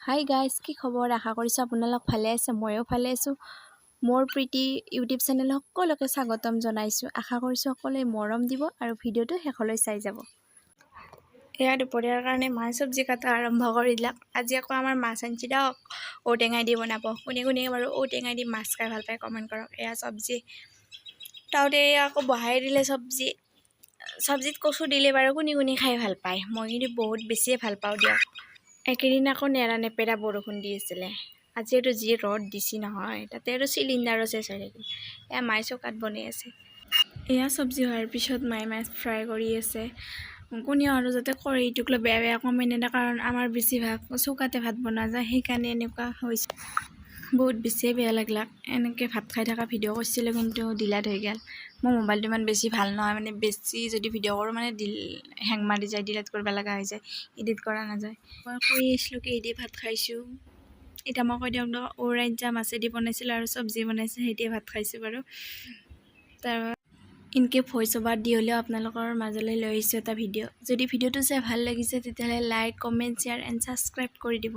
Hi guys কি খবৰ? আশা কৰিছোঁ আপোনালোক ভালে আছে ময়ো ভালে আছোঁ। মোৰ প্ৰীতি ইউটিউব চেনেল সকলোকে স্বাগতম জনাইছোঁ। আশা কৰিছোঁ সকলোৱে মৰম দিব আৰু ভিডিঅ'টো শেষলৈ চাই যাব। এয়া দুপৰীয়াৰ কাৰণে মাছ চব্জি কটা আৰম্ভ কৰি দিলাক আজি আকৌ আমাৰ মাছ দিয়ক ঔটেঙাই দি বনাব। কোনে কোনে বাৰু ঔটেঙাই দি মাছ খাই ভাল পায় কমেণ্ট কৰক। এয়া চব্জি। তাওতে এয়া আকৌ বহাই দিলে চব্জি। চব্জিত কচু দিলে বাৰু কোনে কোনে খাই ভাল পায়। মই কিন্তু বহুত বেছিয়ে ভাল পাওঁ দিয়ক। একেদিন আকৌ নেৰা নেপেৰা বৰষুণ দি আছিলে। আজি আৰু যি ৰ'দ দিছি নহয়, তাতে আৰু চিলিণ্ডাৰো চেচ হৈ থাকিল। এয়া মায়ে চৌকাত বনাই আছে। এয়া চব্জি হোৱাৰ পিছত মায়ে মাছ ফ্ৰাই কৰি আছে। কোনেও আৰু যাতে খৰিটোক লৈ বেয়া বেয়া কমেণ্ট এটা, কাৰণ আমাৰ বেছিভাগ চৌকাতে ভাত বনোৱা যায়, সেইকাৰণে এনেকুৱা হৈছে। বহুত বেছিয়ে বেয়া লাগিলাক এনেকৈ ভাত খাই থকা ভিডিঅ' কৰিছিলোঁ কিন্তু ডিলাট হৈ গ'ল। মোৰ মোবাইলটো ইমান বেছি ভাল নহয় মানে বেছি যদি ভিডিঅ' কৰোঁ মানে ডিল হেং মাৰি যায় ডিলিট কৰিব লগা হৈ যায় এডিট কৰা নাযায়। মই কৈ আছিলোঁ কি এদি ভাত খাইছোঁ। এতিয়া মই কৈ দিয়ক ন ঔৰাজ্যা মাছেদি বনাইছিলোঁ আৰু চব্জি বনাইছোঁ সেইদিয়ে ভাত খাইছোঁ বাৰু। তাৰ ইনকে ভইচ অভাৰ দি হ'লেও আপোনালোকৰ মাজলৈ লৈ আহিছোঁ এটা ভিডিঅ' যদি ভিডিঅ'টো চাই ভাল লাগিছে তেতিয়াহ'লে like comment share and subscribe কৰি দিব।